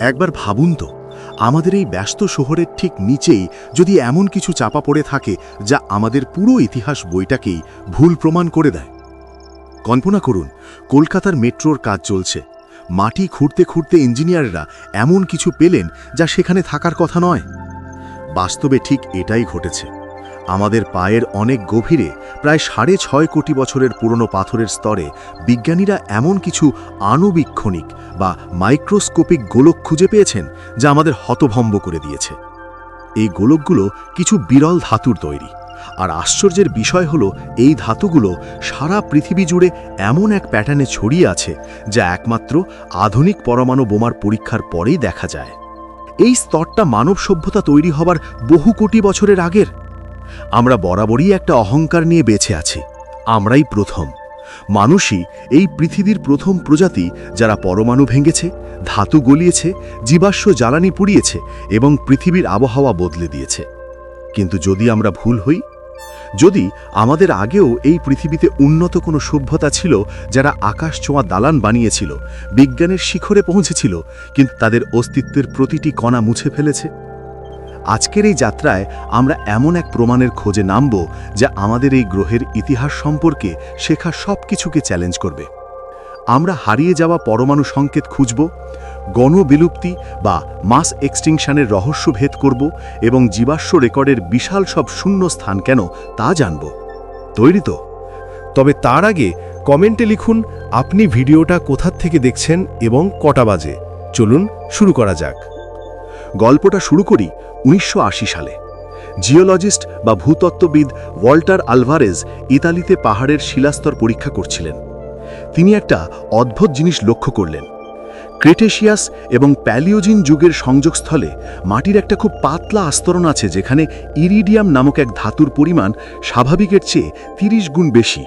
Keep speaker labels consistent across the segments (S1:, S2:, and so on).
S1: একবার ভাবুন তো, আমাদের এই ব্যস্ত শহরের ঠিক নিচেই যদি এমন কিছু চাপা পড়ে থাকে যা আমাদের পুরো ইতিহাস বইটাকেই ভুল প্রমাণ করে দেয়। কল্পনা করুন, কলকাতার মেট্রোর কাজ চলছে। মাটি খুঁড়তে খুঁড়তে ইঞ্জিনিয়াররা এমন কিছু পেলেন যা সেখানে থাকার কথা নয়। বাস্তবে ঠিক এটাই ঘটেছে। আমাদের পায়ের অনেক গভীরে প্রায় সাড়ে ছয় কোটি বছরের পুরনো পাথরের স্তরে বিজ্ঞানীরা এমন কিছু আণুবীক্ষণিক বা মাইক্রোস্কোপিক গোলক খুঁজে পেয়েছেন যা আমাদের হতভম্ব করে দিয়েছে। এই গোলকগুলো কিছু বিরল ধাতুর তৈরি। আর আশ্চর্যের বিষয় হলো, এই ধাতুগুলো সারা পৃথিবী জুড়ে এমন এক প্যাটার্নে ছড়িয়ে আছে যা একমাত্র আধুনিক পরমাণু বোমার পরীক্ষার পরেই দেখা যায়। এই স্তরটা মানব সভ্যতা তৈরি হবার বহু কোটি বছরের আগের। আমরা বরাবরই একটা অহংকার নিয়ে বেঁচে আছি। আমরাই প্রথম। মানুষই এই পৃথিবীর প্রথম প্রজাতি যারা পরমাণু ভেঙেছে, ধাতু গলিয়েছে, জীবাশ্ম জ্বালানি পুড়িয়েছে এবং পৃথিবীর আবহাওয়া বদলে দিয়েছে। কিন্তু যদি আমরা ভুল হই? যদি আমাদের আগেও এই পৃথিবীতে উন্নত কোনো সভ্যতা ছিল যারা আকাশ ছোঁয়া দালান বানিয়েছিল, বিজ্ঞানের শিখরে পৌঁছেছিল, কিন্তু তাদের অস্তিত্বের প্রতিটি কণা মুছে ফেলেছে? আজকের এই যাত্রায় আমরা এমন এক প্রমাণের খোঁজে নামব যা আমাদের এই গ্রহের ইতিহাস সম্পর্কে শেখা সব কিছুকে চ্যালেঞ্জ করবে। আমরা হারিয়ে যাওয়া পরমাণু সংকেত খুঁজব গণবিলুপ্তি বা মাস এক্সটিংশনের রহস্য ভেদ করব এবং জীবাশ্ম রেকর্ডের বিশাল সব শূন্য স্থান কেন তা জানব। তৈরি তো?
S2: তবে তার আগে কমেন্টে লিখুন, আপনি ভিডিওটা কোথার থেকে দেখছেন এবং কটা বাজে? চলুন শুরু করা যাক।
S1: গল্পটা শুরু করি উনিশশো আশি সালে। জিওলজিস্ট বা ভূতত্ত্ববিদ ওয়াল্টার আলভারেজ ইতালিতে পাহাড়ের শিলাস্তর পরীক্ষা করছিলেন। তিনি একটা অদ্ভুত জিনিস লক্ষ্য করলেন। ক্রেটেশিয়াস এবং প্যালিওজিন যুগের সংযোগস্থলে মাটির একটা খুব পাতলা আস্তরণ আছে যেখানে ইরিডিয়াম নামক এক ধাতুর পরিমাণ স্বাভাবিকের চেয়ে তিরিশ গুণ বেশি।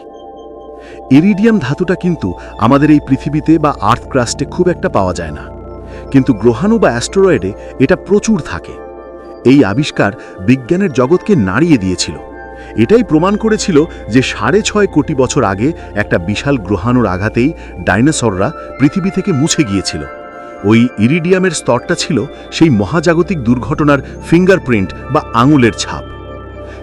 S1: ইরিডিয়াম ধাতুটা কিন্তু আমাদের এই পৃথিবীতে বা আর্থ ক্রাস্টে খুব একটা পাওয়া যায় না। কিন্তু গ্রহাণু বা অ্যাস্টেরয়েডে এটা প্রচুর থাকে। এই আবিষ্কার বিজ্ঞানের জগৎকে নাড়িয়ে দিয়েছিল। এটাই প্রমাণ করেছিল যে সাড়ে ছয় কোটি বছর আগে একটা বিশাল গ্রহাণুর আঘাতেই ডাইনোসররা পৃথিবী থেকে মুছে গিয়েছিল। ওই ইরিডিয়ামের স্তরটা ছিল সেই মহাজাগতিক দুর্ঘটনার ফিঙ্গারপ্রিন্ট বা আঙুলের ছাপ।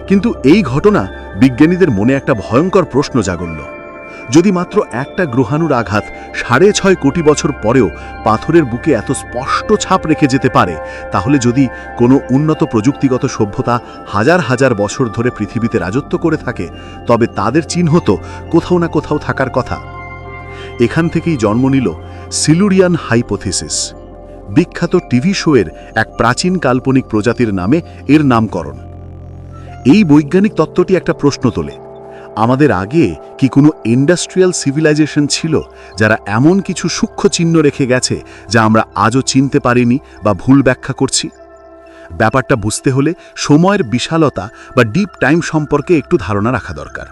S1: কিন্তু এই ঘটনা বিজ্ঞানীদের মনে একটা ভয়ঙ্কর প্রশ্ন জাগল্য যদি মাত্র একটা গ্রহাণুর আঘাত সাড়ে ছয় কোটি বছর পরেও পাথরের বুকে এত স্পষ্ট ছাপ রেখে যেতে পারে, তাহলে যদি কোনো উন্নত প্রযুক্তিগত সভ্যতা হাজার হাজার বছর ধরে পৃথিবীতে রাজত্ব করে থাকে, তবে তাদের চিহ্ন তো কোথাও না কোথাও থাকার কথা। এখান থেকেই জন্ম নিল সিলুরিয়ান হাইপোথিসিস, বিখ্যাত টিভি শোয়ের এক প্রাচীন কাল্পনিক প্রজাতির নামে এর নামকরণ। এই বৈজ্ঞানিক তত্ত্বটি একটা প্রশ্ন তোলে আমাদের আগে কি কোনো ইন্ডাস্ট্রিয়াল সিভিলাইজেশন ছিল যারা এমন কিছু সূক্ষ্ম চিহ্ন রেখে গেছে যা আমরা আজও চিনতে পারিনি বা ভুল ব্যাখ্যা করছি? ব্যাপারটা বুঝতে হলে সময়ের বিশালতা বা ডিপ টাইম সম্পর্কে একটু ধারণা রাখা দরকার।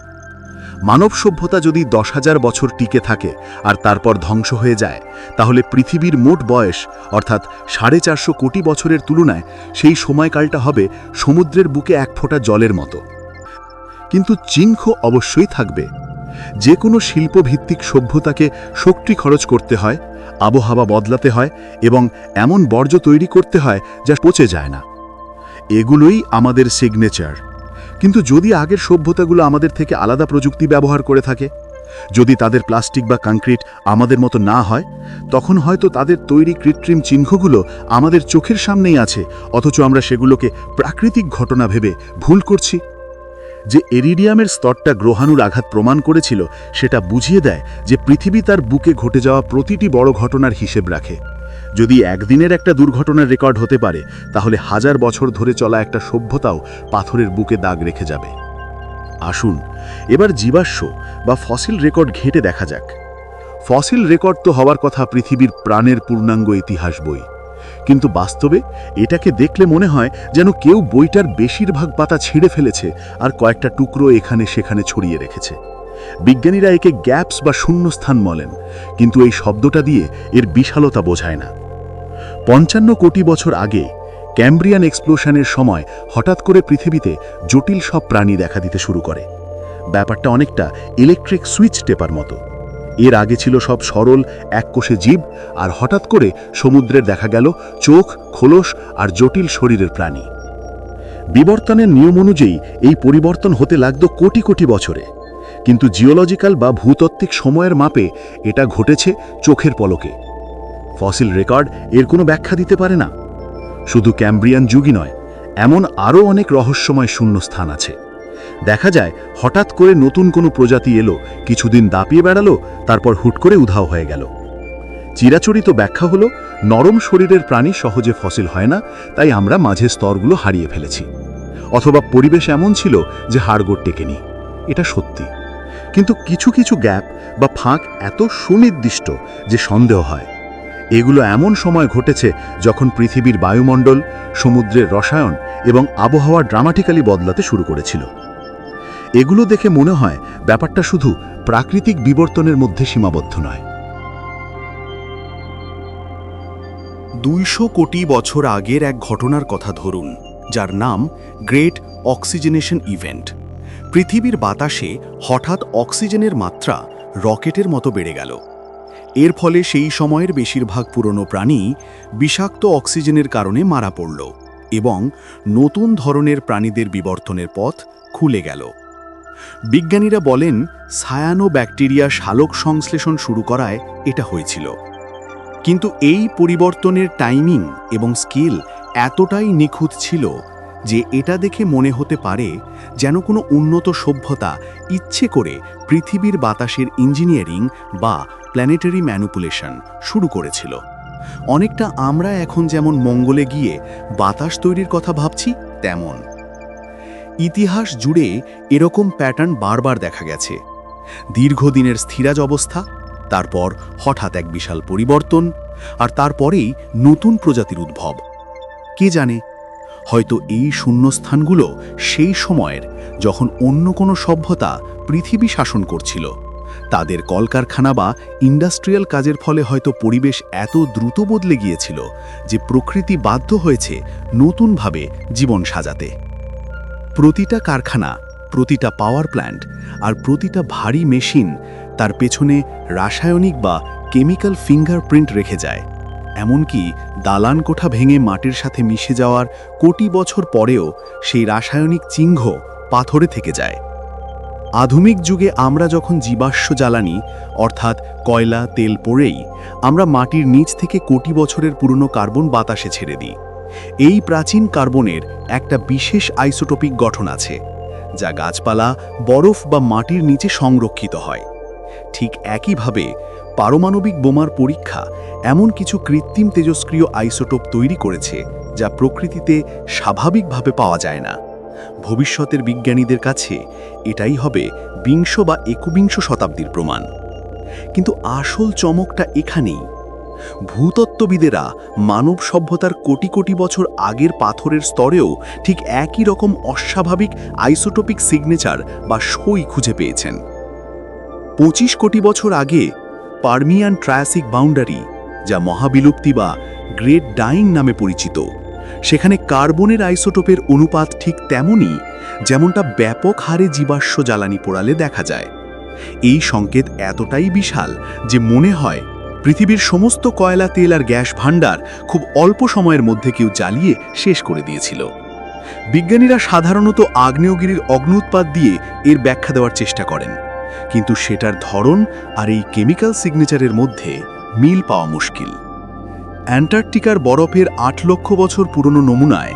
S1: মানব সভ্যতা যদি দশ হাজার বছর টিকে থাকে আর তারপর ধ্বংস হয়ে যায়, তাহলে পৃথিবীর মোট বয়স, অর্থাৎ সাড়ে চারশো কোটি বছরের তুলনায়, সেই সময়কালটা হবে সমুদ্রের বুকে এক ফোঁটা জলের মতো। কিন্তু চিহ্ন অবশ্যই থাকবে। যে কোনো শিল্পভিত্তিক সভ্যতাকে শক্তি খরচ করতে হয়, আবহাওয়া বদলাতে হয় এবং এমন বর্জ্য তৈরি করতে হয় যা পচে যায় না। এগুলোই আমাদের সিগনেচার কিন্তু যদি আগের সভ্যতাগুলো আমাদের থেকে আলাদা প্রযুক্তি ব্যবহার করে থাকে, যদি তাদের প্লাস্টিক বা কংক্রিট আমাদের মতো না হয়, তখন হয়তো তাদের তৈরি কৃত্রিম চিহ্নগুলো আমাদের চোখের সামনেই আছে, অথচ আমরা সেগুলোকে প্রাকৃতিক ঘটনা ভেবে ভুল করছি। যে এরিডিয়ামের স্তরটা গ্রহাণুর আঘাত প্রমাণ করেছিল, সেটা বুঝিয়ে দেয় যে পৃথিবী তার বুকে ঘটে যাওয়া প্রতিটি বড় ঘটনার হিসেব রাখে। যদি একদিনের একটা দুর্ঘটনার রেকর্ড হতে পারে, তাহলে হাজার বছর ধরে চলা একটা সভ্যতাও পাথরের বুকে দাগ রেখে যাবে। আসুন, এবার জীবাশ্ম বা ফসিল রেকর্ড ঘেঁটে দেখা যাক। ফসিল রেকর্ড তো হওয়ার কথা পৃথিবীর প্রাণের পূর্ণাঙ্গ ইতিহাস বই। কিন্তু বাস্তবে এটাকে দেখলে মনে হয় যেন কেউ বইটার বেশিরভাগ পাতা ছিঁড়ে ফেলেছে আর কয়েকটা টুকরো এখানে সেখানে ছড়িয়ে রেখেছে। বিজ্ঞানীরা একে গ্যাপস বা শূন্যস্থান বলেন, কিন্তু এই শব্দটা দিয়ে এর বিশালতা বোঝায় না। পঞ্চান্ন কোটি বছর আগে ক্যাম্ব্রিয়ান এক্সপ্লোশনের সময় হঠাৎ করে পৃথিবীতে জটিল সব প্রাণী দেখা দিতে শুরু করে। ব্যাপারটা অনেকটা ইলেকট্রিক সুইচ টেপার মতো। এর আগে ছিল সব সরল, এককোষে জীব, আর হঠাৎ করে সমুদ্রের দেখা গেল চোখ, খোলস আর জটিল শরীরের প্রাণী। বিবর্তনের নিয়ম অনুযায়ী এই পরিবর্তন হতে লাগত কোটি কোটি বছরে। কিন্তু জিওলজিক্যাল বা ভূতাত্ত্বিক সময়ের মাপে এটা ঘটেছে চোখের পলকে। ফসিল রেকর্ড এর কোনো ব্যাখ্যা দিতে পারে না। শুধু ক্যাম্ব্রিয়ান যুগই নয়, এমন আরও অনেক রহস্যময় শূন্যস্থান আছে। দেখা যায়, হঠাৎ করে নতুন কোনো প্রজাতি এলো, কিছুদিন দাপিয়ে বেড়ালো, তারপর হুট করে উধাও হয়ে গেল। চিরাচরিত ব্যাখ্যা হলো, নরম শরীরের প্রাণী সহজে ফসিল হয় না, তাই আমরা মাঝে স্তরগুলো হারিয়ে ফেলেছি। অথবা পরিবেশ এমন ছিল যে হাড়গোড় টেকেনি। এটা সত্যি। কিন্তু কিছু কিছু গ্যাপ বা ফাঁক এত সুনির্দিষ্ট যে সন্দেহ হয়। এগুলো এমন সময় ঘটেছে যখন পৃথিবীর বায়ুমণ্ডল, সমুদ্রের রসায়ন এবং আবহাওয়া ড্রামাটিক্যালি বদলাতে শুরু করেছিল। এগুলো দেখে মনে হয় ব্যাপারটা শুধু প্রাকৃতিক বিবর্তনের মধ্যে সীমাবদ্ধ নয়।
S3: দুইশো কোটি বছর আগের এক ঘটনার কথা ধরুন, যার নাম গ্রেট অক্সিজেনেশন ইভেন্ট পৃথিবীর বাতাসে হঠাৎ অক্সিজেনের মাত্রা রকেটের মতো বেড়ে গেল। এর ফলে সেই সময়ের বেশিরভাগ পুরনো প্রাণী বিষাক্ত অক্সিজেনের কারণে মারা পড়ল এবং নতুন ধরনের প্রাণীদের বিবর্তনের পথ খুলে গেল। বিজ্ঞানীরা বলেন সায়ানো ব্যাকটেরিয়া শালক সংশ্লেষণ শুরু করায় এটা হয়েছিল। কিন্তু এই পরিবর্তনের টাইমিং এবং স্কেল এতটাই নিখুঁত ছিল যে এটা দেখে মনে হতে পারে যেন কোনো উন্নত সভ্যতা ইচ্ছে করে পৃথিবীর বাতাসের ইঞ্জিনিয়ারিং বা প্ল্যানেটারি ম্যানুপুলেশন শুরু করেছিল। অনেকটা আমরা এখন যেমন মঙ্গলে গিয়ে বাতাস তৈরির কথা ভাবছি, তেমন। ইতিহাস জুড়ে এরকম প্যাটার্ন বারবার দেখা গেছে। দীর্ঘদিনের স্থিরাজ অবস্থা, তারপর হঠাৎ এক বিশাল পরিবর্তন, আর তারপরেই নতুন প্রজাতির উদ্ভব। কে জানে, হয়তো এই শূন্যস্থানগুলো সেই সময়ের যখন অন্য কোনো সভ্যতা পৃথিবী শাসন করছিল। তাদের কলকারখানা বা ইন্ডাস্ট্রিয়াল কাজের ফলে হয়তো পরিবেশ এত দ্রুত বদলে গিয়েছিল যে প্রকৃতি বাধ্য হয়েছে নতুনভাবে জীবন সাজাতে। প্রতিটা কারখানা, প্রতিটা পাওয়ার প্ল্যান্ট আর প্রতিটা ভারী মেশিন তার পেছনে রাসায়নিক বা কেমিক্যাল ফিঙ্গারপ্রিন্ট রেখে যায়। এমনকি দালান কোঠা ভেঙে মাটির সাথে মিশে যাওয়ার কোটি বছর পরেও সেই রাসায়নিক চিহ্ন পাথরে থেকে যায়। আধুনিক যুগে আমরা যখন জীবাশ্ম জ্বালানি, অর্থাৎ কয়লা, তেল পড়েই, আমরা মাটির নিচ থেকে কোটি বছরের পুরনো কার্বন বাতাসে ছেড়ে দিই। এই প্রাচীন কার্বনের একটা বিশেষ আইসোটোপিক গঠন আছে, যা গাছপালা, বরফ বা মাটির নিচে সংরক্ষিত হয়। ঠিক একইভাবে পারমাণবিক বোমার পরীক্ষা এমন কিছু কৃত্রিম তেজস্ক্রিয় আইসোটোপ তৈরি করেছে, যা প্রকৃতিতে স্বাভাবিকভাবে পাওয়া যায় না। ভবিষ্যতের বিজ্ঞানীদের কাছে এটাই হবে বিংশ বা একবিংশ শতাব্দীর প্রমাণ। কিন্তু আসল চমকটা এখানেই। ভূতত্ত্ববিদেরা মানব সভ্যতার কোটি কোটি বছর আগের পাথরের স্তরেও ঠিক একই রকম অস্বাভাবিক আইসোটোপিক সিগনেচার বা সই খুঁজে পেয়েছেন। পঁচিশ কোটি বছর আগে পারমিয়ান ট্রায়াসিক বাউন্ডারি, যা মহাবিলুপ্তি বা গ্রেট ডাইং নামে পরিচিত, সেখানে কার্বনের আইসোটোপের অনুপাত ঠিক তেমনই যেমনটা ব্যাপক হারে জীবাশ্ম জ্বালানি পোড়ালে দেখা যায়। এই সংকেত এতটাই বিশাল যে মনে হয় পৃথিবীর সমস্ত কয়লা, তেল আর গ্যাস ভাণ্ডার খুব অল্প সময়ের মধ্যে কেউ জ্বালিয়ে শেষ করে দিয়েছিল। বিজ্ঞানীরা সাধারণত আগ্নেয়গিরির অগ্নুৎপাত দিয়ে এর ব্যাখ্যা দেওয়ার চেষ্টা করেন। কিন্তু সেটার ধরন আর এই কেমিক্যাল সিগনেচারের মধ্যে মিল পাওয়া মুশকিল। অ্যান্টার্কটিকার বরফের আট লক্ষ বছর পুরনো নমুনায়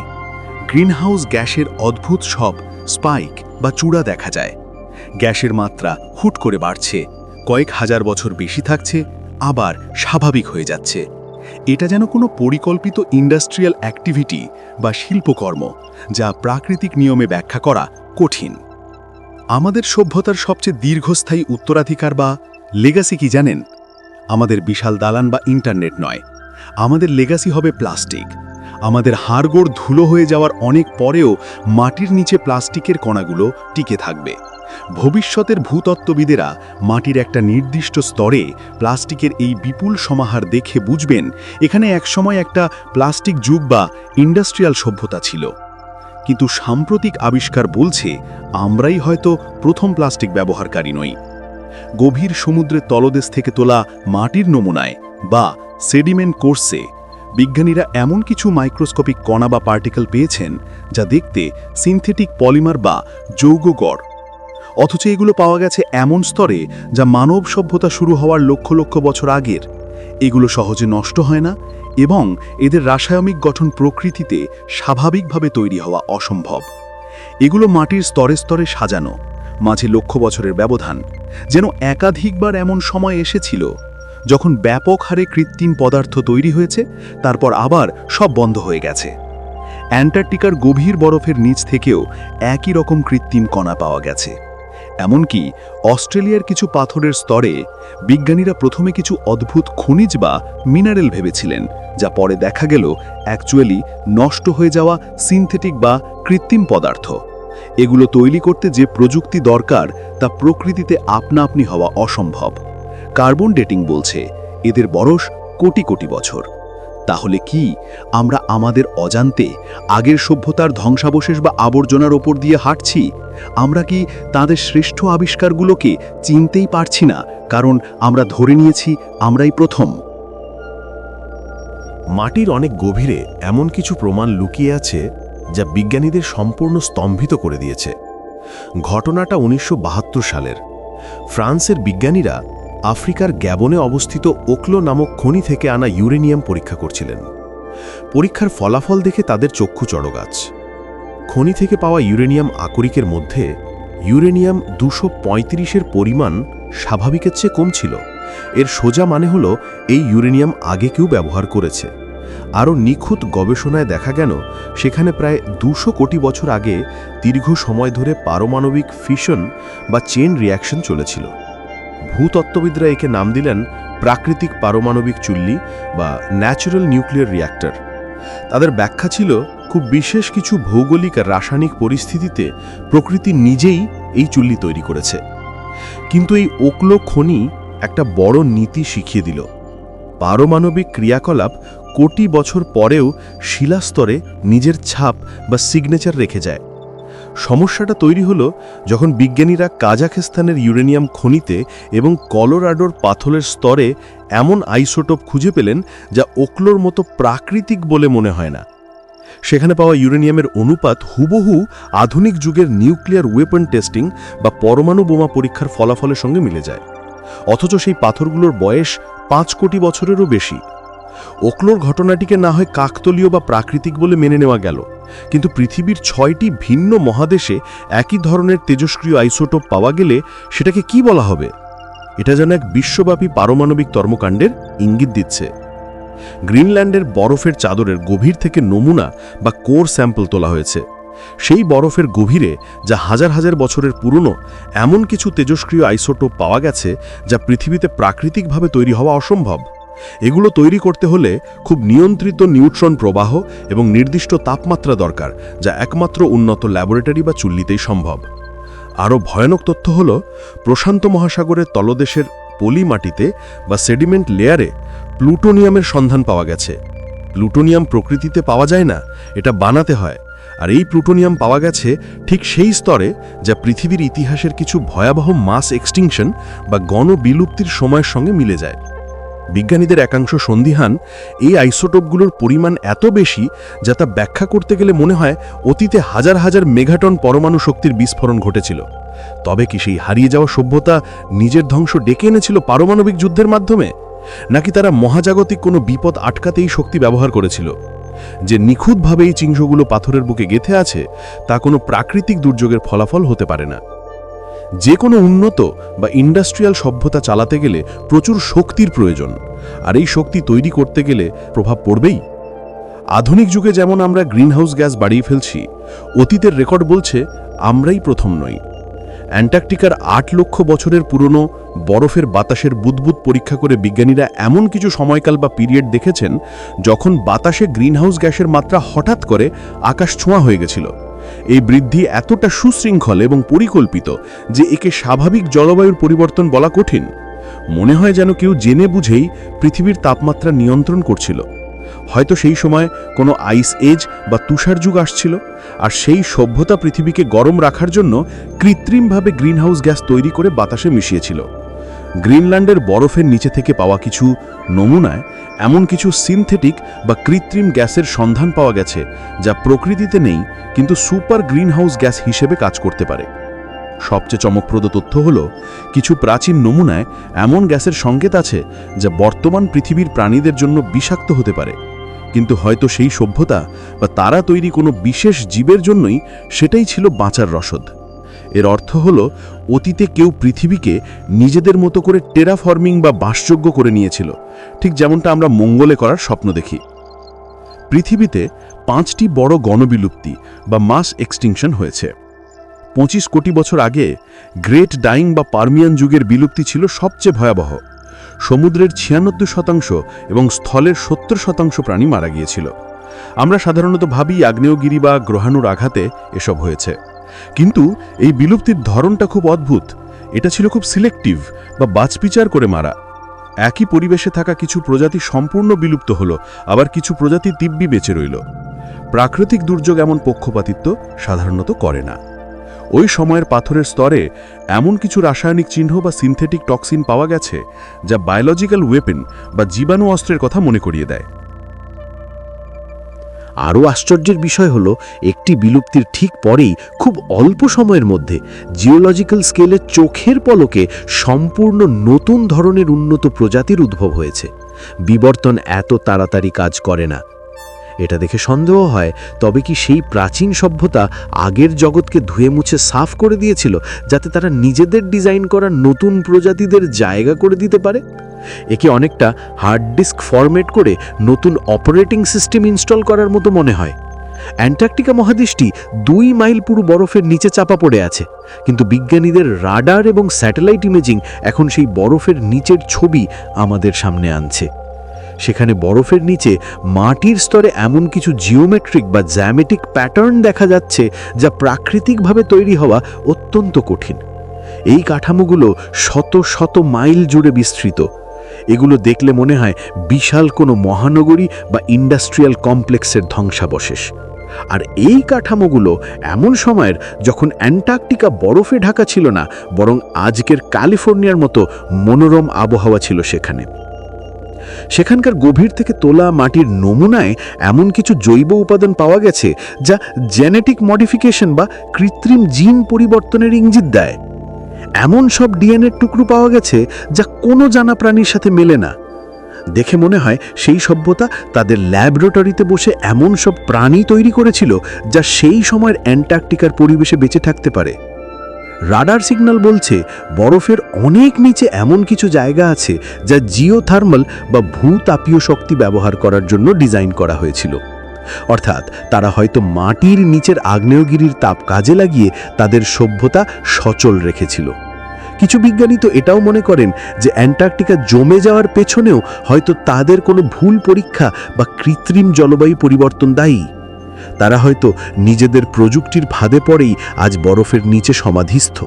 S3: গ্রিনহাউস গ্যাসের অদ্ভুত সব স্পাইক বা চূড়া দেখা যায়। গ্যাসের মাত্রা হুট করে বাড়ছে, কয়েক হাজার বছর বেশি থাকছে আবার স্বাভাবিক হয়ে যাচ্ছে। এটা যেন কোনো পরিকল্পিত ইন্ডাস্ট্রিয়াল অ্যাক্টিভিটি বা শিল্পকর্ম যা প্রাকৃতিক নিয়মে ব্যাখ্যা করা কঠিন। আমাদের সভ্যতার সবচেয়ে দীর্ঘস্থায়ী উত্তরাধিকার বা লেগাসি কি জানেন? আমাদের বিশাল দালান বা ইন্টারনেট নয়। আমাদের লেগাসি হবে প্লাস্টিক। আমাদের হাড়গোড় ধুলো হয়ে যাওয়ার অনেক পরেও মাটির নিচে প্লাস্টিকের কণাগুলো টিকে থাকবে। ভবিষ্যতের ভূতত্ত্ববিদেরা মাটির একটা নির্দিষ্ট স্তরে প্লাস্টিকের এই বিপুল সমাহার দেখে বুঝবেন এখানে একসময় একটা প্লাস্টিক যুগ বা ইন্ডাস্ট্রিয়াল সভ্যতা ছিল। কিন্তু সাম্প্রতিক আবিষ্কার বলছে আমরাই হয়তো প্রথম প্লাস্টিক ব্যবহারকারী নই।
S1: গভীর সমুদ্রের তলদেশ থেকে তোলা মাটির নমুনায় বা সেডিমেন্ট কোর্সে বিজ্ঞানীরা এমন কিছু মাইক্রোস্কোপিক কণা বা পার্টিকেল পেয়েছেন যা দেখতে সিনথেটিক পলিমার বা যৌগ গড় অথচ এগুলো পাওয়া গেছে এমন স্তরে যা মানব সভ্যতা শুরু হওয়ার লক্ষ লক্ষ বছর আগের। এগুলো সহজে নষ্ট হয় না এবং এদের রাসায়নিক গঠন প্রকৃতিতে স্বাভাবিকভাবে তৈরি হওয়া অসম্ভব। এগুলো মাটির স্তরে স্তরে সাজানো, মাঝে লক্ষ বছরের ব্যবধান, যেন একাধিকবার এমন সময় এসেছিল যখন ব্যাপক হারে কৃত্রিম পদার্থ তৈরি হয়েছে, তারপর আবার সব বন্ধ হয়ে গেছে। অ্যান্টার্কটিকার গভীর বরফের নিচ থেকেও একই রকম কৃত্রিম কণা পাওয়া গেছে। এমনকি অস্ট্রেলিয়ার কিছু পাথরের স্তরে বিজ্ঞানীরা প্রথমে কিছু অদ্ভুত খনিজ বা মিনারেল ভেবেছিলেন, যা পরে দেখা গেল অ্যাকচুয়ালি নষ্ট হয়ে যাওয়া সিনথেটিক বা কৃত্রিম পদার্থ। এগুলো তৈরি করতে যে প্রযুক্তি দরকার, তা প্রকৃতিতে আপনা আপনি হওয়া অসম্ভব। কার্বন ডেটিং বলছে, এদের বরস কোটি কোটি বছর। তাহলে কি আমরা আমাদের অজান্তে আগের সভ্যতার ধ্বংসাবশেষ বা আবর্জনার ওপর দিয়ে হাঁটছি? আমরা কি তাদের শ্রেষ্ঠ আবিষ্কারগুলোকে চিনতেই পারছি না, কারণ আমরা ধরে নিয়েছি আমরাই প্রথম।
S2: মাটির অনেক গভীরে এমন কিছু প্রমাণ লুকিয়ে আছে যা বিজ্ঞানীদের সম্পূর্ণ স্তম্ভিত করে দিয়েছে। ঘটনাটা উনিশশো বাহাত্তর সালের। ফ্রান্সের বিজ্ঞানীরা আফ্রিকার গ্যাবনে অবস্থিত ওকলো নামক খনি থেকে আনা ইউরেনিয়াম পরীক্ষা করছিলেন। পরীক্ষার ফলাফল দেখে তাদের চক্ষু চড়গাছ। খনি থেকে পাওয়া ইউরেনিয়াম আকরিকের মধ্যে ইউরেনিয়াম দুশো পঁয়ত্রিশের পরিমাণ স্বাভাবিকের চেয়ে কম ছিল। এর সোজা মানে হল এই ইউরেনিয়াম আগে কেউ ব্যবহার করেছে। আরও নিখুঁত গবেষণায় দেখা গেল, সেখানে প্রায় দুশো কোটি বছর আগে দীর্ঘ সময় ধরে পারমাণবিক ফিশন বা চেন রিয়াকশন চলেছিল। ভূতত্ত্ববিদরা একে নাম দিলেন প্রাকৃতিক পারমাণবিক চুল্লি বা ন্যাচারাল নিউক্লিয়ার রিয়্যাক্টর তাদের ব্যাখ্যা ছিল, খুব বিশেষ কিছু ভৌগোলিক আর রাসায়নিক পরিস্থিতিতে প্রকৃতি নিজেই এই চুল্লি তৈরি করেছে। কিন্তু এই ওকলো খনি একটা বড় নীতি শিখিয়ে দিল। পারমাণবিক ক্রিয়াকলাপ কোটি বছর পরেও শিলাস্তরে নিজের ছাপ বা সিগনেচার রেখে যায়। সমস্যাটা তৈরি হলো যখন বিজ্ঞানীরা কাজাখস্তানের ইউরেনিয়াম খনিতে এবং কলোরাডোর পাথরের স্তরে এমন আইসোটোপ খুঁজে পেলেন যা ওকলোর মতো প্রাকৃতিক বলে মনে হয় না। সেখানে পাওয়া ইউরেনিয়ামের অনুপাত হুবহু আধুনিক যুগের নিউক্লিয়ার ওয়েপন টেস্টিং বা পরমাণু বোমা পরীক্ষার ফলাফলের সঙ্গে মিলে যায়। অথচ সেই পাথরগুলোর বয়স পাঁচ কোটি বছরেরও বেশি। ওকলোর ঘটনাটিকে না হয় কাকতলীয় বা প্রাকৃতিক বলে মেনে নেওয়া গেল। কিন্তু পৃথিবীর ছয়টি ভিন্ন মহাদেশে একই ধরনের তেজস্ক্রিয় আইসোটোপ পাওয়া গেলে সেটাকে কি বলা হবে? এটা যেন এক বিশ্বব্যাপী পারমাণবিক কর্মকাণ্ডের ইঙ্গিত দিচ্ছে। গ্রিনল্যান্ডের বরফের চাদরের গভীর থেকে নমুনা বা কোর স্যাম্পল তোলা হয়েছে। সেই বরফের গভীরে যা হাজার হাজার বছরের পুরনো, এমন কিছু তেজস্ক্রিয় আইসোটোপ পাওয়া গেছে যা পৃথিবীতে প্রাকৃতিকভাবে তৈরি হওয়া অসম্ভব। এগুলো তৈরি করতে হলে খুব নিয়ন্ত্রিত নিউট্রন প্রবাহ এবং নির্দিষ্ট তাপমাত্রা দরকার, যা একমাত্র উন্নত ল্যাবরেটরি বা চুল্লিতেই সম্ভব। আরও ভয়ানক তথ্য হল, প্রশান্ত মহাসাগরের তলদেশের পলি মাটিতে বা সেডিমেন্ট লেয়ারে প্লুটোনিয়ামের সন্ধান পাওয়া গেছে। প্লুটোনিয়াম প্রকৃতিতে পাওয়া যায় না, এটা বানাতে হয়, আর এই প্লুটোনিয়াম পাওয়া গেছে ঠিক সেই স্তরে যা পৃথিবীর ইতিহাসের কিছু ভয়াবহ মাস এক্সটিংশন বা গণবিলুপ্তির সময়ের সঙ্গে মিলে যায়। বিজ্ঞানীদের একাংশ সন্দিহান এই আইসোটোপগুলোর পরিমাণ এত বেশি যা তা ব্যাখ্যা করতে গেলে মনে হয় অতীতে হাজার হাজার মেঘাটন পরমাণু শক্তির বিস্ফোরণ ঘটেছিল। তবে কি সেই হারিয়ে যাওয়া সভ্যতা নিজের ধ্বংস ডেকে এনেছিল পারমাণবিক যুদ্ধের মাধ্যমে? নাকি তারা মহাজাগতিক কোনো বিপদ আটকাতেই শক্তি ব্যবহার করেছিল? যে নিখুঁতভাবে এই চিহ্নগুলো পাথরের বুকে গেথে আছে, তা কোনো প্রাকৃতিক দুর্যোগের ফলাফল হতে পারে না। যে কোনো উন্নত বা ইন্ডাস্ট্রিয়াল সভ্যতা চালাতে গেলে প্রচুর শক্তির প্রয়োজন। আর এই শক্তি তৈরি করতে গেলে প্রভাব পড়বেই। আধুনিক যুগে যেমন আমরা গ্রিনহাউস গ্যাস বাড়িয়ে ফেলছি, অতীতের রেকর্ড বলছে আমরাই প্রথম নই। অ্যান্টার্কটিকার আট লক্ষ বছরের পুরনো বরফের বাতাসের বুদবুদ পরীক্ষা করে বিজ্ঞানীরা এমন কিছু সময়কাল বা পিরিয়ড দেখেছেন, যখন বাতাসে গ্রিনহাউস গ্যাসের মাত্রা হঠাৎ করে আকাশ ছোঁয়া হয়ে গেছিল। এই বৃদ্ধি এতটা সুশৃঙ্খল এবং পরিকল্পিত যে একে স্বাভাবিক জলবায়ুর পরিবর্তন বলা কঠিন। মনে হয় যেন কেউ জেনে বুঝেই পৃথিবীর তাপমাত্রা নিয়ন্ত্রণ করছিল। হয়তো সেই সময় কোনো আইস এজ বা তুষার যুগ আসছিল, আর সেই সভ্যতা পৃথিবীকে গরম রাখার জন্য কৃত্রিমভাবে গ্রিনহাউস গ্যাস তৈরি করে বাতাসে মিশিয়েছিল।
S1: গ্রিনল্যান্ডের বরফের নিচে থেকে পাওয়া কিছু নমুনায় এমন কিছু সিনথেটিক বা কৃত্রিম গ্যাসের সন্ধান পাওয়া গেছে, যা প্রকৃতিতে নেই, কিন্তু সুপার গ্রিনহাউস গ্যাস হিসেবে কাজ করতে পারে। সবচেয়ে চমকপ্রদ তথ্য হল, কিছু প্রাচীন নমুনায় এমন গ্যাসের সংকেত আছে, যা বর্তমান পৃথিবীর প্রাণীদের জন্য বিষাক্ত হতে পারে। কিন্তু হয়তো সেই সভ্যতা বা তারা তৈরি কোনো বিশেষ জীবের জন্যই সেটাই ছিল বাঁচার রসদ। এর অর্থ হল অতীতে কেউ পৃথিবীকে নিজেদের মতো করে টেরাফর্মিং বা বাসযোগ্য করে নিয়েছিল। ঠিক যেমনটা আমরা মঙ্গলে করার স্বপ্ন দেখি। পৃথিবীতে পাঁচটি বড় গণবিলুপ্তি বা মাস এক্সটিংশন হয়েছে। পঁচিশ কোটি বছর আগে গ্রেট ডাইং বা পার্মিয়ান যুগের বিলুপ্তি ছিল সবচেয়ে ভয়াবহ। সমুদ্রের ছিয়ানব্বই শতাংশ এবং স্থলের সত্তর শতাংশ প্রাণী মারা গিয়েছিল। আমরা সাধারণত ভাবি আগ্নেয়গিরি বা গ্রহাণুর আঘাতে এসব হয়েছে। কিন্তু এই বিলুপ্তির ধরনটা খুব অদ্ভুত। এটা ছিল খুব সিলেক্টিভ বা বাছবিচার করে মারা। একই পরিবেশে থাকা কিছু প্রজাতি সম্পূর্ণ বিলুপ্ত হলো, আবার কিছু প্রজাতি দিব্যি বেঁচে রইল। প্রাকৃতিক দুর্যোগ এমন পক্ষপাতিত্ব সাধারণত করে না। ওই সময়ের পাথরের স্তরে এমন কিছু রাসায়নিক চিহ্ন বা সিনথেটিক টক্সিন পাওয়া গেছে, যা বায়োলজিক্যাল ওয়েপেন বা জীবাণু অস্ত্রের কথা মনে করিয়ে দেয়।
S2: আরও আশ্চর্যের বিষয় হলো, একটি বিলুপ্তির ঠিক পরেই, খুব অল্প সময়ের মধ্যে জিওলজিক্যাল স্কেলে চোখের পলকে সম্পূর্ণ নতুন ধরনের উন্নত প্রজাতির উদ্ভব হয়েছে। বিবর্তন এত তাড়াতাড়ি কাজ করে না। এটা দেখে সন্দেহ হয়, তবে কি সেই প্রাচীন সভ্যতা আগের জগৎকে ধুয়ে মুছে সাফ করে দিয়েছিল, যাতে তারা নিজেদের ডিজাইন করা নতুন প্রজাতিদের জায়গা করে দিতে পারে? একে অনেকটা হার্ড ডিস্ক ফরম্যাট করে নতুন অপারেটিং সিস্টেম ইনস্টল করার মতো মনে হয়। অ্যান্টার্কটিকা মহাদেশটি দুই মাইল পুরো বরফের নিচে চাপা পড়ে আছে, কিন্তু বিজ্ঞানীদের রাডার এবং স্যাটেলাইট ইমেজিং এখন সেই বরফের নিচের ছবি আমাদের সামনে আনছে। সেখানে বরফের নিচে মাটির স্তরে এমন কিছু জিওমেট্রিক বা জ্যামেটিক প্যাটার্ন দেখা যাচ্ছে যা প্রাকৃতিকভাবে তৈরি হওয়া অত্যন্ত কঠিন। এই কাঠামোগুলো শত শত মাইল জুড়ে বিস্তৃত। এগুলো দেখলে মনে হয় বিশাল কোনো মহানগরী বা ইন্ডাস্ট্রিয়াল কমপ্লেক্সের ধ্বংসাবশেষ। আর এই কাঠামোগুলো এমন সময়ের যখন অ্যান্টার্কটিকা বরফে ঢাকা ছিল না, বরং আজকের ক্যালিফোর্নিয়ার মতো মনোরম আবহাওয়া ছিল সেখানে। সেখানকার গভীর থেকে তোলা মাটির নমুনায় এমন কিছু জৈব উপাদান পাওয়া গেছে যা জেনেটিক মডিফিকেশন বা কৃত্রিম জিন পরিবর্তনের ইঙ্গিত দেয়। এমন সব ডিএনএর টুকরো পাওয়া গেছে যা কোনো জানা প্রাণীর সাথে মেলে না। দেখে মনে হয় সেই সভ্যতা তাদের ল্যাবরেটরিতে বসে এমন সব প্রাণী তৈরি করেছিল যা সেই সময়ের অ্যান্টার্কটিকার পরিবেশে বেঁচে থাকতে পারে। রাডার সিগন্যাল বলছে, বরফের অনেক নিচে এমন কিছু জায়গা আছে যা জিওথার্মাল বা ভূতাপীয় শক্তি ব্যবহার করার জন্য ডিজাইন করা হয়েছিল। অর্থাৎ তারা হয়তো মাটির নিচের আগ্নেয়গিরির তাপ কাজে লাগিয়ে তাদের সভ্যতা সচল রেখেছিল। কিছু বিজ্ঞানী তো এটাও মনে করেন যে অ্যান্টার্কটিকা জমে যাওয়ার পেছনেও হয়তো তাদের কোনো ভুল পরীক্ষা বা কৃত্রিম জলবায়ু পরিবর্তন দায়ী। তারা হয়তো নিজেদের প্রযুক্তির ফাঁদে পড়েই আজ বরফের নিচে সমাধিস্থ।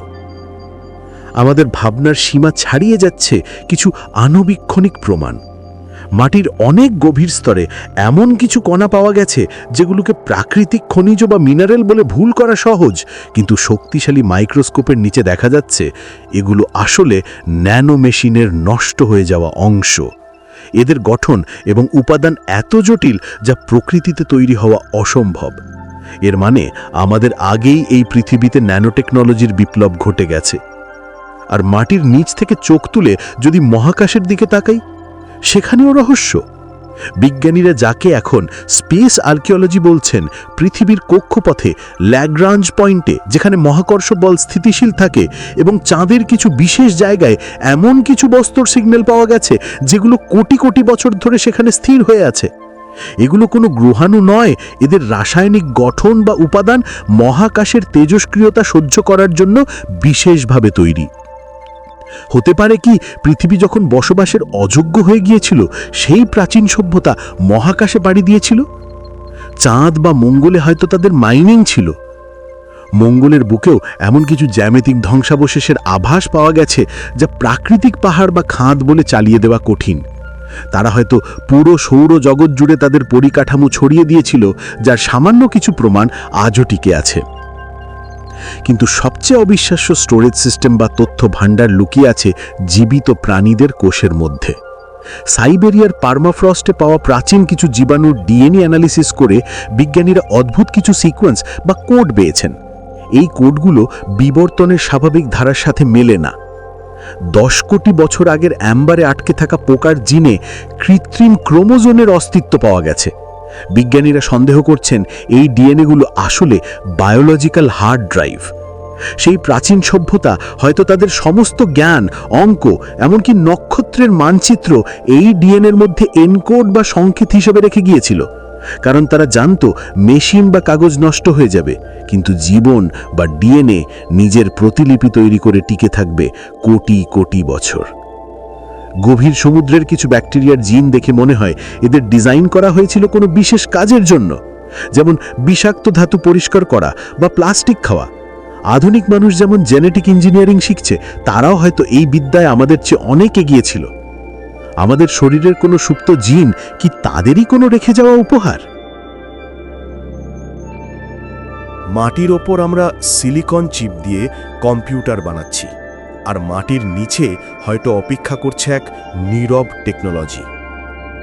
S2: আমাদের ভাবনার সীমা ছাড়িয়ে যাচ্ছে কিছু আণবিক্ষণিক প্রমাণ। মাটির অনেক গভীর স্তরে এমন কিছু কণা পাওয়া গেছে যেগুলোকে প্রাকৃতিক খনিজ বা মিনারেল বলে ভুল করা সহজ, কিন্তু শক্তিশালী মাইক্রোস্কোপের নিচে দেখা যাচ্ছে এগুলো আসলে ন্যানো মেশিনের নষ্ট হয়ে যাওয়া অংশ। এদের গঠন এবং উপাদান এত জটিল যা প্রকৃতিতে তৈরি হওয়া অসম্ভব। এর মানে আমাদের আগেই এই পৃথিবীতে ন্যানোটেকনোলজির বিপ্লব ঘটে গেছে। আর মাটির নিচ থেকে চোখ তুলে যদি মহাকাশের দিকে তাকাই সেখানেও রহস্য। বিজ্ঞানীরা যাকে এখন স্পেস আর্কিওলজি বলছেন, পৃথিবীর কক্ষপথে ল্যাগ্রাঞ্জ পয়েন্টে যেখানে মহাকর্ষ বল স্থিতিশীল থাকে এবং চাঁদের কিছু বিশেষ জায়গায় এমন কিছু বস্তুর সিগন্যাল পাওয়া গেছে, যেগুলো কোটি কোটি বছর ধরে সেখানে স্থির হয়ে আছে। এগুলো কোনো গ্রহাণু নয়, এদের রাসায়নিক গঠন বা উপাদান মহাকাশের তেজস্ক্রিয়তা সহ্য করার জন্য বিশেষভাবে তৈরি। হতে পারে কি, পৃথিবী যখন বসবাসের অযোগ্য হয়ে গিয়েছিল, সেই প্রাচীন সভ্যতা মহাকাশে বাড়ি দিয়েছিল? চাঁদ বা মঙ্গলে হয়তো তাদের মাইনিং ছিল। মঙ্গলের বুকেও এমন কিছু জ্যামিতিক ধ্বংসাবশেষের আভাস পাওয়া গেছে, যা প্রাকৃতিক পাহাড় বা খাঁদ বলে চালিয়ে দেওয়া কঠিন। তারা হয়তো পুরো সৌর জগৎ জুড়ে তাদের পরিকাঠামো ছড়িয়ে দিয়েছিল, যার সামান্য কিছু প্রমাণ আজও টিকে আছে।
S1: কিন্তু সবচেয়ে অবিশ্বাস্য স্টোরেজ সিস্টেম বা তথ্য ভাণ্ডার লুকিয়ে আছে জীবিত প্রাণীদের কোষের মধ্যে। সাইবেরিয়ার পার্মাফ্রস্টে পাওয়া প্রাচীন কিছু জীবাণুর ডিএনএ অ্যানালিসিস করে বিজ্ঞানীরা অদ্ভুত কিছু সিকোয়েন্স বা কোড পেয়েছেন। এই কোডগুলো বিবর্তনের স্বাভাবিক ধারার সাথে মেলে না। দশ কোটি বছর আগের অ্যাম্বারে আটকে থাকা পোকার জিনে কৃত্রিম ক্রোমোজোনের অস্তিত্ব পাওয়া গেছে। বিজ্ঞানীরা সন্দেহ করছেন এই ডিএনএগুলো আসলে বায়োলজিক্যাল হার্ড ড্রাইভ। সেই প্রাচীন সভ্যতা হয়তো তাদের সমস্ত জ্ঞান, অঙ্ক, এমনকি নক্ষত্রের মানচিত্র এই ডিএনএর মধ্যে এনকোড বা সংকেত হিসেবে রেখে গিয়েছিল। কারণ তারা জানতো মেশিন বা কাগজ নষ্ট হয়ে যাবে, কিন্তু জীবন বা ডিএনএ নিজের প্রতিলিপি তৈরি করে টিকে থাকবে কোটি কোটি বছর। গভীর সমুদ্রের কিছু ব্যাকটেরিয়ার জিন দেখে মনে হয় এদের ডিজাইন করা হয়েছিল কোনো বিশেষ কাজের জন্য। যেমন বিষাক্ত ধাতু পরিষ্কার করা বা প্লাস্টিক খাওয়া। আধুনিক মানুষ যেমন জেনেটিক ইঞ্জিনিয়ারিং শিখছে, তারাও হয়তো এই বিদ্যায় আমাদের চেয়ে অনেক এগিয়েছিল আমাদের শরীরের কোনো সুপ্ত জিন কি তাদেরই কোনো রেখে যাওয়া উপহার?
S2: মাটির ওপর আমরা সিলিকন চিপ দিয়ে কম্পিউটার বানাচ্ছি। আর মাটির নিচে হয়তো অপেক্ষা করছে এক নীরব টেকনোলজি।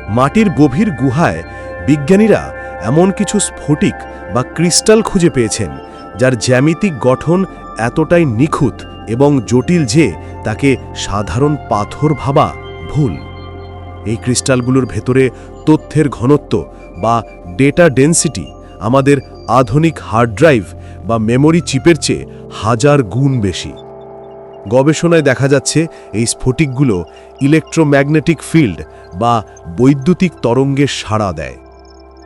S2: মাটির গভীর গুহায় বিজ্ঞানীরা এমন কিছু স্ফটিক বা ক্রিস্টাল খুঁজে পেয়েছেন, যার জ্যামিতিক গঠন এতটাই নিখুঁত এবং জটিল যে তাকে সাধারণ পাথর ভাবা ভুল। এই ক্রিস্টালগুলোর ভেতরে তথ্যের ঘনত্ব বা ডেটা ডেন্সিটি আমাদের আধুনিক হার্ড ড্রাইভ বা মেমোরি চিপের চেয়ে হাজার গুণ বেশি। গবেষণায় দেখা যাচ্ছে এই স্ফটিকগুলো ইলেকট্রোম্যাগনেটিক ফিল্ড বা বৈদ্যুতিক তরঙ্গের সাড়া দেয়।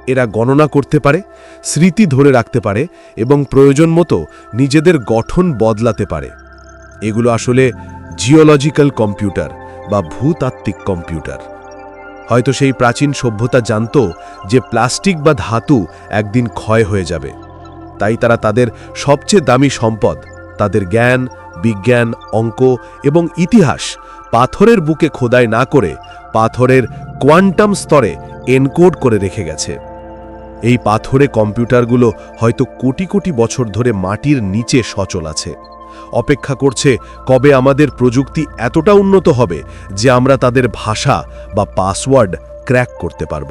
S2: এরা গণনা করতে পারে, স্মৃতি ধরে রাখতে পারে এবং প্রয়োজন মতো নিজেদের গঠন বদলাতে পারে। এগুলো আসলে জিওলজিক্যাল কম্পিউটার বা ভূতাত্ত্বিক কম্পিউটার। হয়তো সেই প্রাচীন সভ্যতা জানত যে প্লাস্টিক বা ধাতু একদিন ক্ষয় হয়ে যাবে। তাই তারা তাদের সবচেয়ে দামি সম্পদ তাদের জ্ঞান, বিজ্ঞান, অঙ্ক এবং ইতিহাস পাথরের বুকে খোদাই না করে পাথরের কোয়ান্টাম স্তরে এনকোড করে রেখে গেছে। এই পাথরে কম্পিউটারগুলো হয়তো কোটি কোটি বছর ধরে মাটির নিচে সচল আছে। অপেক্ষা করছে কবে আমাদের প্রযুক্তি এতটা উন্নত হবে যে আমরা তাদের ভাষা বা পাসওয়ার্ড ক্র্যাক করতে পারব।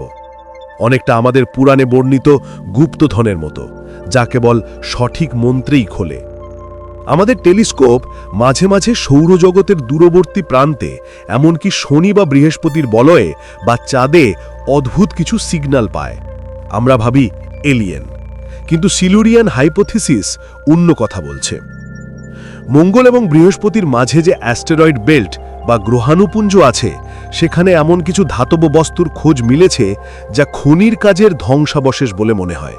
S2: অনেকটা আমাদের পুরাণে বর্ণিত গুপ্তধনের মতো, যা কেবল সঠিক মন্ত্রেই খোলে। আমাদের টেলিস্কোপ মাঝে মাঝে সৌরজগতের দূরবর্তী প্রান্তে, এমনকি শনি বা বৃহস্পতির বলয়ে বা চাঁদে অদ্ভুত কিছু সিগন্যাল পায়। আমরা ভাবি এলিয়েন কিন্তু সিলুরিয়ান হাইপোথিসিস অন্য কথা বলছে। মঙ্গল এবং বৃহস্পতির মাঝে যে অ্যাস্টেরয়েড বেল্ট বা গ্রহাণুপুঞ্জ আছে, সেখানে এমন কিছু ধাতব বস্তুর খোঁজ মিলেছে যা খনির কাজের ধ্বংসাবশেষ বলে মনে হয়।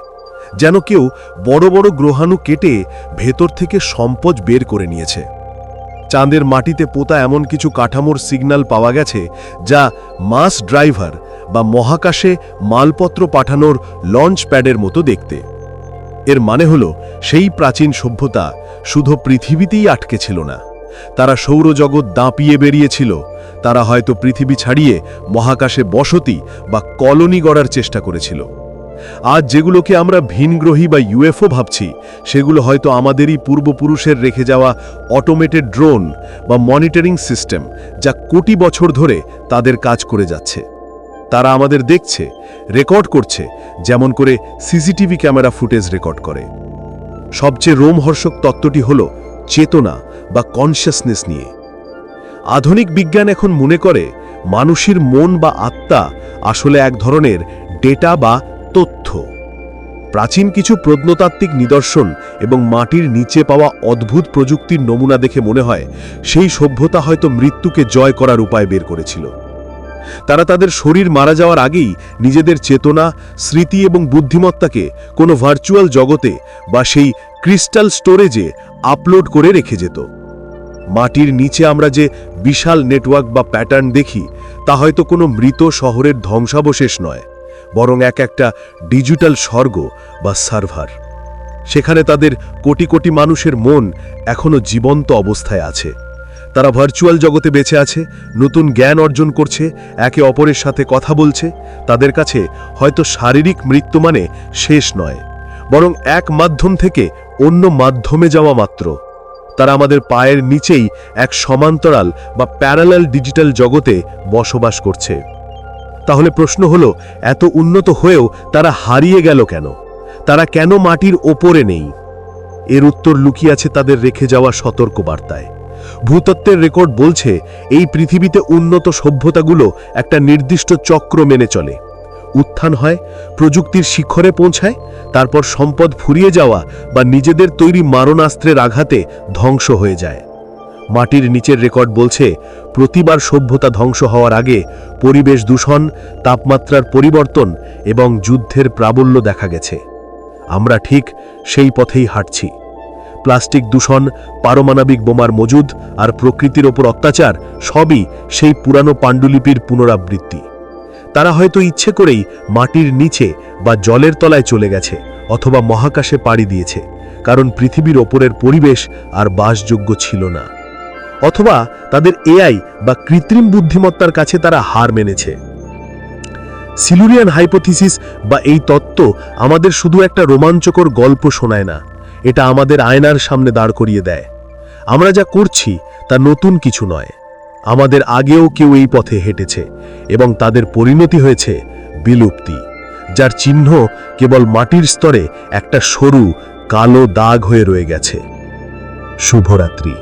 S2: যেন কেউ বড় বড় গ্রহাণু কেটে ভেতর থেকে সম্পদ বের করে নিয়েছে। চাঁদের মাটিতে পোতা এমন কিছু কাঠামোর সিগন্যাল পাওয়া গেছে যা মাস ড্রাইভার বা মহাকাশে মালপত্র পাঠানোর লঞ্চ প্যাডের মতো দেখতে। এর মানে হল, সেই প্রাচীন সভ্যতা শুধু পৃথিবীতেই আটকে ছিল না। তারা সৌরজগৎ দাঁপিয়ে বেরিয়েছিল। তারা হয়তো পৃথিবী ছাড়িয়ে মহাকাশে বসতি বা কলোনি গড়ার চেষ্টা করেছিল। আজ যেগুলোকে আমরা ভিনগ্রহী বা ইউএফও ভাবছি, সেগুলো হয়তো আমাদেরই পূর্বপুরুষের রেখে যাওয়া অটোমেটেড ড্রোন বা মনিটরিং সিস্টেম যা কোটি বছর ধরে তাদের কাজ করে যাচ্ছে। তারা আমাদের দেখছে রেকর্ড করছে, যেমন করে সিসিটিভি ক্যামেরা ফুটেজ রেকর্ড করে। সবচেয়ে রোমহর্ষক তত্ত্বটি হল চেতনা বা কনসিয়াসনেস নিয়ে। আধুনিক বিজ্ঞান এখন মনে করে, মানুষের মন বা আত্মা আসলে এক ধরনের ডেটা বা প্রাচীন কিছু প্রত্নতাত্ত্বিক নিদর্শন এবং মাটির নিচে পাওয়া অদ্ভুত প্রযুক্তির নমুনা দেখে মনে হয় সেই সভ্যতা হয়তো মৃত্যুকে জয় করার উপায় বের করেছিল। তারা তাদের শরীর মারা যাওয়ার আগেই নিজেদের চেতনা, স্মৃতি এবং বুদ্ধিমত্তাকে কোনো ভার্চুয়াল জগতে বা সেই ক্রিস্টাল স্টোরেজে আপলোড করে রেখে যেত। মাটির নিচে আমরা যে বিশাল নেটওয়ার্ক বা প্যাটার্ন দেখি, তা হয়তো কোনো মৃত শহরের ধ্বংসাবশেষ নয়। বরং এক একটা ডিজিটাল স্বর্গ বা সার্ভার। সেখানে তাদের কোটি কোটি মানুষের মন এখনও জীবন্ত অবস্থায় আছে। তারা ভার্চুয়াল জগতে বেঁচে আছে, নতুন জ্ঞান অর্জন করছে, একে অপরের সাথে কথা বলছে, তাদের কাছে হয়তো শারীরিক মৃত্যু মানে শেষ নয়, বরং এক মাধ্যম থেকে
S1: অন্য মাধ্যমে যাওয়া মাত্র। তারা আমাদের পায়ের নিচেই এক সমান্তরাল বা প্যারালাল ডিজিটাল জগতে বসবাস করছে। তাহলে প্রশ্ন হলো, এত উন্নত হয়েও তারা হারিয়ে গেল কেন? তারা কেন মাটির ওপরে নেই? এর উত্তর লুকিয়ে আছে তাদের রেখে যাওয়া সতর্কবার্তায়। ভূতত্ত্বের রেকর্ড বলছে, এই পৃথিবীতে উন্নত সভ্যতাগুলো একটা নির্দিষ্ট চক্র মেনে চলে। উত্থান হয়, প্রযুক্তির শিখরে পৌঁছায়, তারপর সম্পদ ফুরিয়ে যাওয়া বা নিজেদের তৈরি মারণাস্ত্রের আঘাতে ধ্বংস হয়ে যায়। মাটির নিচের রেকর্ড বলছে, প্রতিবার সভ্যতা ধ্বংস হওয়ার আগে পরিবেশ দূষণ, তাপমাত্রার পরিবর্তন এবং যুদ্ধের প্রাবল্য দেখা গেছে। আমরা ঠিক সেই পথেই হাঁটছি। প্লাস্টিক দূষণ, পারমাণবিক বোমার মজুদ আর প্রকৃতির ওপর অত্যাচার সবই সেই পুরানো পাণ্ডুলিপির পুনরাবৃত্তি। তারা হয়তো ইচ্ছে করেই মাটির নিচে বা জলের তলায় চলে গেছে অথবা মহাকাশে পাড়ি দিয়েছে, কারণ পৃথিবীর ওপরের পরিবেশ আর বাসযোগ্য ছিল না। অথবা তাদের এআই বা কৃত্রিম বুদ্ধিমত্তার কাছে তারা হার মেনেছে। সিলুরিয়ান হাইপোথিসিস বা এই তত্ত্ব আমাদের শুধু একটা রোমাঞ্চকর গল্প শোনায় না, এটা আমাদের আয়নার সামনে দাঁড় করিয়ে দেয়। আমরা যা করছি তা নতুন কিছু নয়। আমাদের আগেও কেউ এই পথে হেঁটেছে এবং তাদের পরিণতি হয়েছে বিলুপ্তি, যার চিহ্ন কেবল মাটির স্তরে একটা সরু, কালো দাগ হয়ে রয়ে গেছে। শুভরাত্রি।